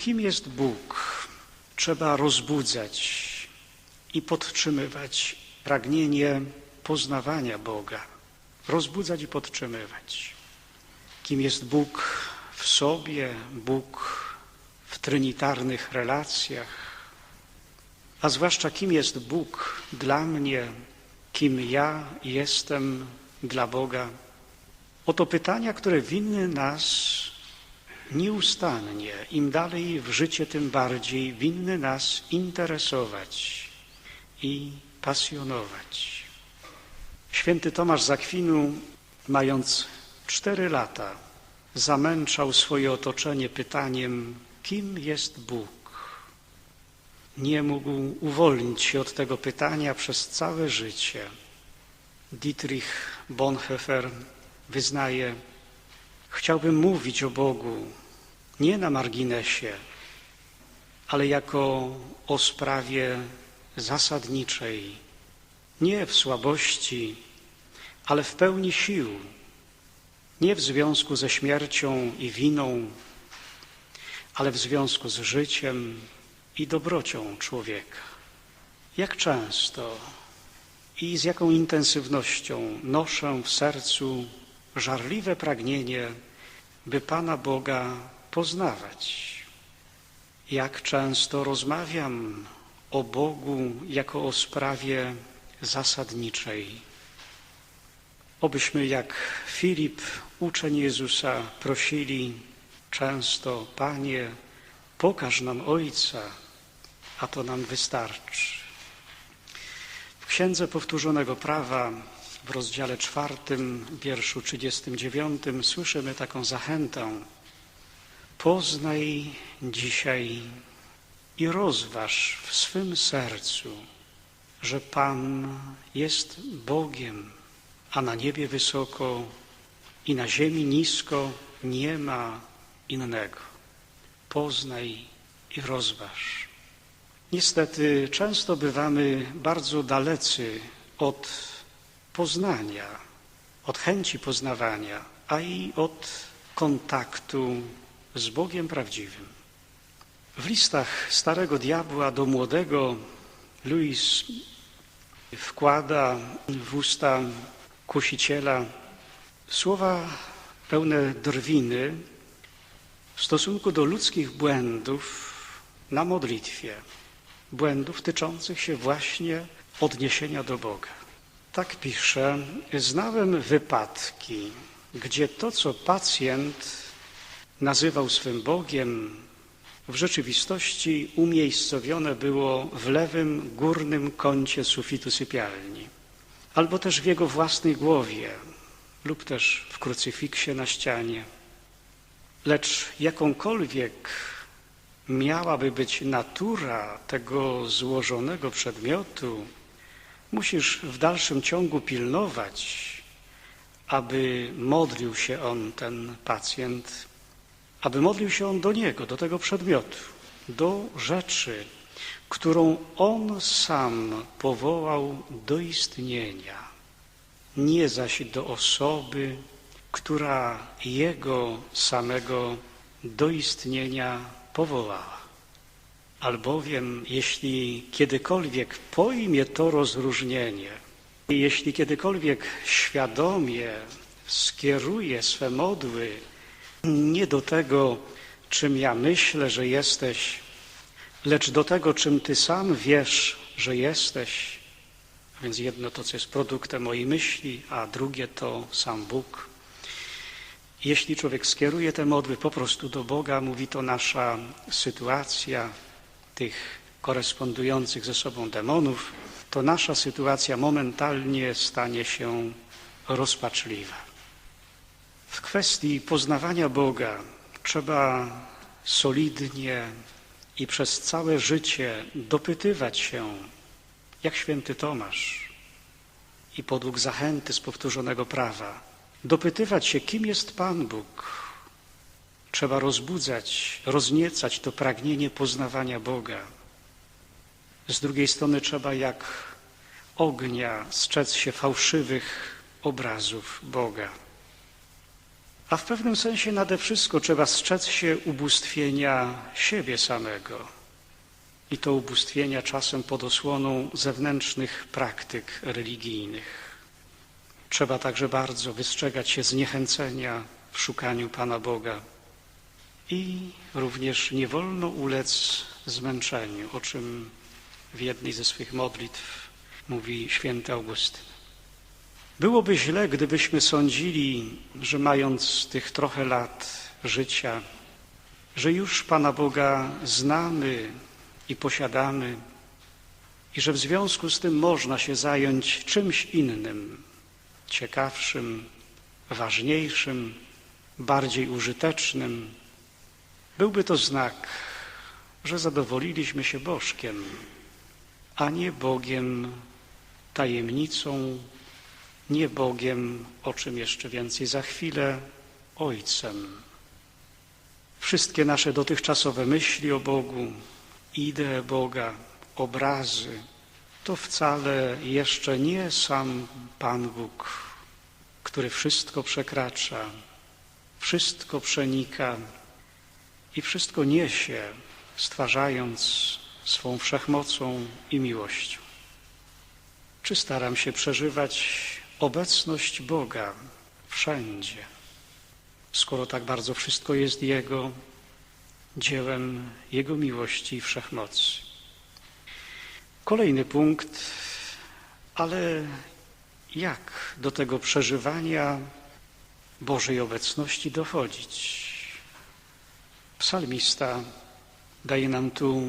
Kim jest Bóg? Trzeba rozbudzać i podtrzymywać pragnienie poznawania Boga. Rozbudzać i podtrzymywać. Kim jest Bóg w sobie, Bóg w trinitarnych relacjach, a zwłaszcza kim jest Bóg dla mnie, kim ja jestem dla Boga. Oto pytania, które winny nas nieustannie, im dalej w życie, tym bardziej winny nas interesować i pasjonować. Święty Tomasz Zakwinu, mając cztery lata, zamęczał swoje otoczenie pytaniem, kim jest Bóg? Nie mógł uwolnić się od tego pytania przez całe życie. Dietrich Bonhoeffer wyznaje, chciałbym mówić o Bogu nie na marginesie, ale jako o sprawie zasadniczej, nie w słabości, ale w pełni sił, nie w związku ze śmiercią i winą, ale w związku z życiem i dobrocią człowieka. Jak często i z jaką intensywnością noszę w sercu żarliwe pragnienie, by Pana Boga poznawać. Jak często rozmawiam o Bogu jako o sprawie zasadniczej. Obyśmy jak Filip, uczeń Jezusa, prosili często, Panie, pokaż nam Ojca, a to nam wystarczy. W Księdze Powtórzonego Prawa w rozdziale czwartym, wierszu dziewiątym słyszymy taką zachętę. Poznaj dzisiaj i rozważ w swym sercu, że Pan jest Bogiem, a na niebie wysoko i na ziemi nisko nie ma innego. Poznaj i rozważ. Niestety często bywamy bardzo dalecy od poznania, od chęci poznawania, a i od kontaktu z Bogiem prawdziwym. W listach starego diabła do młodego Louis wkłada w usta kusiciela słowa pełne drwiny w stosunku do ludzkich błędów na modlitwie, błędów tyczących się właśnie odniesienia do Boga. Tak pisze, znałem wypadki, gdzie to, co pacjent nazywał swym Bogiem, w rzeczywistości umiejscowione było w lewym górnym kącie sufitu sypialni, albo też w jego własnej głowie, lub też w krucyfiksie na ścianie. Lecz jakąkolwiek miałaby być natura tego złożonego przedmiotu, musisz w dalszym ciągu pilnować, aby modlił się on, ten pacjent, aby modlił się on do niego, do tego przedmiotu, do rzeczy, którą on sam powołał do istnienia, nie zaś do osoby, która jego samego do istnienia powołała. Albowiem, jeśli kiedykolwiek pojmie to rozróżnienie, jeśli kiedykolwiek świadomie skieruje swe modły nie do tego, czym ja myślę, że jesteś, lecz do tego, czym Ty sam wiesz, że jesteś, a więc jedno to, co jest produktem mojej myśli, a drugie to sam Bóg. Jeśli człowiek skieruje te modły po prostu do Boga, mówi to nasza sytuacja tych korespondujących ze sobą demonów, to nasza sytuacja momentalnie stanie się rozpaczliwa. W kwestii poznawania Boga trzeba solidnie i przez całe życie dopytywać się, jak święty Tomasz i podług zachęty z powtórzonego prawa, dopytywać się, kim jest Pan Bóg. Trzeba rozbudzać, rozniecać to pragnienie poznawania Boga. Z drugiej strony trzeba jak ognia strzec się fałszywych obrazów Boga. A w pewnym sensie nade wszystko trzeba strzec się ubóstwienia siebie samego. I to ubóstwienia czasem pod osłoną zewnętrznych praktyk religijnych. Trzeba także bardzo wystrzegać się zniechęcenia w szukaniu Pana Boga. I również nie wolno ulec zmęczeniu, o czym w jednej ze swych modlitw mówi święty Augustyn. Byłoby źle, gdybyśmy sądzili, że mając tych trochę lat życia, że już Pana Boga znamy i posiadamy i że w związku z tym można się zająć czymś innym, ciekawszym, ważniejszym, bardziej użytecznym. Byłby to znak, że zadowoliliśmy się Bożkiem, a nie Bogiem tajemnicą, nie Bogiem, o czym jeszcze więcej za chwilę, Ojcem. Wszystkie nasze dotychczasowe myśli o Bogu, idee Boga, obrazy, to wcale jeszcze nie sam Pan Bóg, który wszystko przekracza, wszystko przenika i wszystko niesie, stwarzając swą wszechmocą i miłością. Czy staram się przeżywać obecność Boga wszędzie, skoro tak bardzo wszystko jest Jego dziełem Jego miłości i wszechmocy? Kolejny punkt, ale jak do tego przeżywania Bożej obecności dochodzić? Psalmista daje nam tu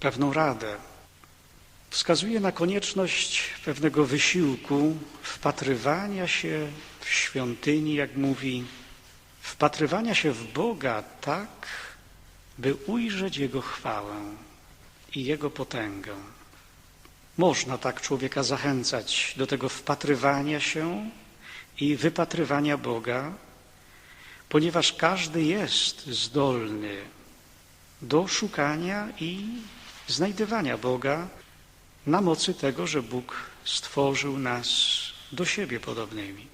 pewną radę. Wskazuje na konieczność pewnego wysiłku wpatrywania się w świątyni, jak mówi, wpatrywania się w Boga tak, by ujrzeć Jego chwałę i Jego potęgę. Można tak człowieka zachęcać do tego wpatrywania się i wypatrywania Boga, ponieważ każdy jest zdolny do szukania i znajdywania Boga na mocy tego, że Bóg stworzył nas do siebie podobnymi.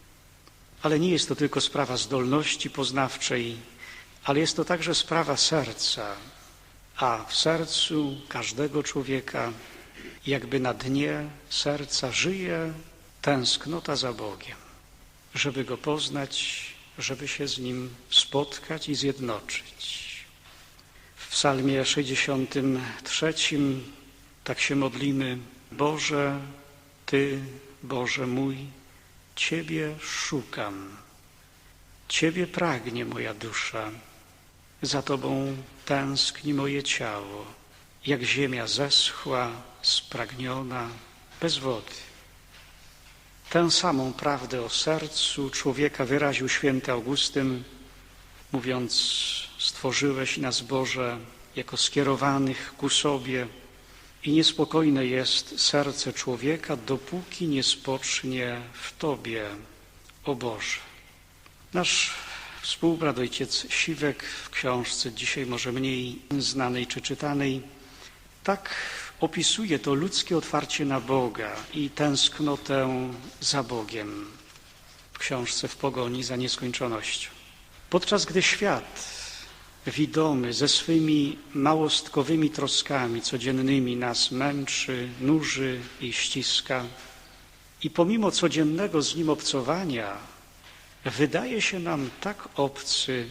Ale nie jest to tylko sprawa zdolności poznawczej, ale jest to także sprawa serca, a w sercu każdego człowieka, jakby na dnie serca, żyje tęsknota za Bogiem, żeby Go poznać, żeby się z Nim spotkać i zjednoczyć. W psalmie 63 tak się modlimy. Boże, Ty, Boże mój, Ciebie szukam. Ciebie pragnie moja dusza. Za Tobą tęskni moje ciało, jak ziemia zeschła, spragniona, bez wody. Tę samą prawdę o sercu człowieka wyraził święty Augustyn, mówiąc, stworzyłeś nas Boże jako skierowanych ku sobie i niespokojne jest serce człowieka, dopóki nie spocznie w Tobie, o Boże. Nasz współbrat ojciec Siwek w książce, dzisiaj może mniej znanej czy czytanej, tak opisuje to ludzkie otwarcie na Boga i tęsknotę za Bogiem w książce W pogoni za nieskończonością. Podczas gdy świat widomy ze swymi małostkowymi troskami codziennymi nas męczy, nuży i ściska. I pomimo codziennego z nim obcowania wydaje się nam tak obcy,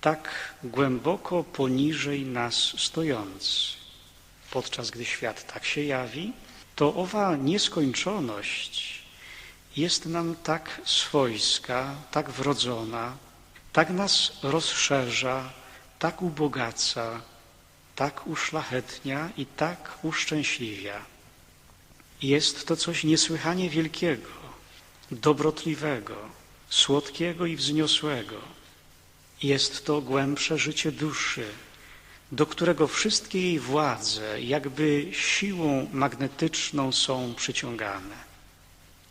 tak głęboko poniżej nas stojący. Podczas gdy świat tak się jawi, to owa nieskończoność jest nam tak swojska, tak wrodzona, tak nas rozszerza, tak ubogaca, tak uszlachetnia i tak uszczęśliwia. Jest to coś niesłychanie wielkiego, dobrotliwego, słodkiego i wzniosłego. Jest to głębsze życie duszy, do którego wszystkie jej władze jakby siłą magnetyczną są przyciągane.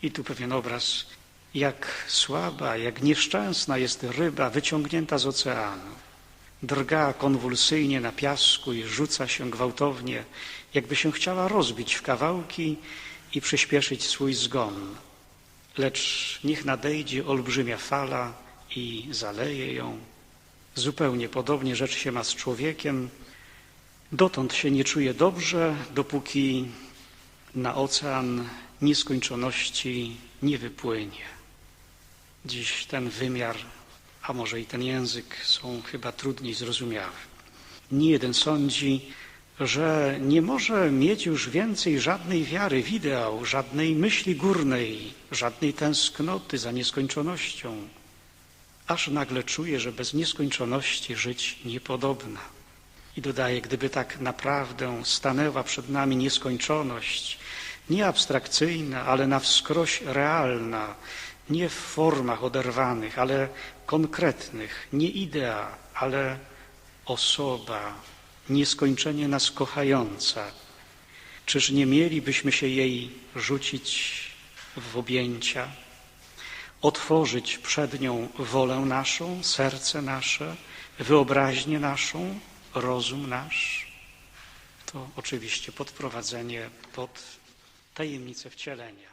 I tu pewien obraz, jak słaba, jak nieszczęsna jest ryba wyciągnięta z oceanu. Drga konwulsyjnie na piasku i rzuca się gwałtownie, jakby się chciała rozbić w kawałki i przyspieszyć swój zgon. Lecz niech nadejdzie olbrzymia fala i zaleje ją. Zupełnie podobnie rzecz się ma z człowiekiem. Dotąd się nie czuje dobrze, dopóki na ocean nieskończoności nie wypłynie. Dziś ten wymiar, a może i ten język są chyba trudniej zrozumiały. Nie jeden sądzi, że nie może mieć już więcej żadnej wiary w ideał, żadnej myśli górnej, żadnej tęsknoty za nieskończonością, aż nagle czuje, że bez nieskończoności żyć niepodobna. I dodaje, gdyby tak naprawdę stanęła przed nami nieskończoność, nie abstrakcyjna, ale na wskroś realna, nie w formach oderwanych, ale konkretnych, nie idea, ale osoba, nieskończenie nas kochająca. Czyż nie mielibyśmy się jej rzucić w objęcia, otworzyć przed nią wolę naszą, serce nasze, wyobraźnię naszą, rozum nasz? To oczywiście podprowadzenie pod tajemnicę wcielenia.